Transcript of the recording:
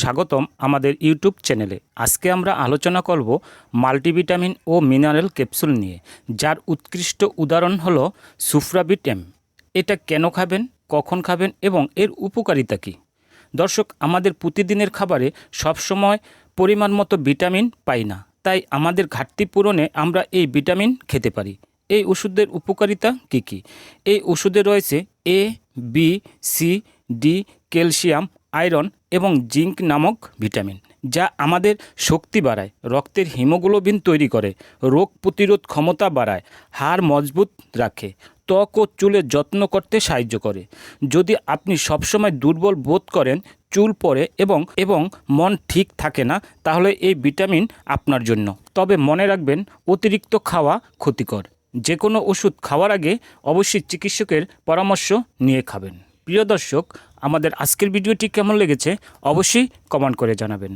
স্বাগতম আমাদের ইউটিউব চ্যানেলে। আজকে আমরা আলোচনা করব মাল্টিভিটামিন ও মিনারেল ক্যাপসুল নিয়ে, যার উৎকৃষ্ট উদাহরণ হলো সুফ্রাবিট এম এটা কেন খাবেন, কখন খাবেন এবং এর উপকারিতা কী? দর্শক, আমাদের প্রতিদিনের খাবারে সবসময় পরিমাণ মতো ভিটামিন পাই না, তাই আমাদের ঘাটতি পূরণে আমরা এই ভিটামিন খেতে পারি। এই ওষুধের উপকারিতা কী কী? এই ওষুধে রয়েছে A B C D calcium iron এবং জিঙ্ক নামক ভিটামিন, যা আমাদের শক্তি বাড়ায়, রক্তের হিমোগ্লোবিন তৈরি করে, রোগ প্রতিরোধ ক্ষমতা বাড়ায়, হাড় মজবুত রাখে, ত্বক ও চুলের যত্ন করতে সাহায্য করে। যদি আপনি সবসময় দুর্বল বোধ করেন, চুল পড়ে এবং এবং মন ঠিক থাকে না, তাহলে এই ভিটামিন আপনার জন্য। তবে মনে রাখবেন, অতিরিক্ত খাওয়া ক্ষতিকর। যে কোনো ওষুধ খাওয়ার আগে অবশ্যই চিকিৎসকের পরামর্শ নিয়ে খাবেন। প্রিয় দর্শক আমাদের আজকের ভিডিওটি কেমন লেগেছে অবশ্যই কমেন্ট করে জানাবেন।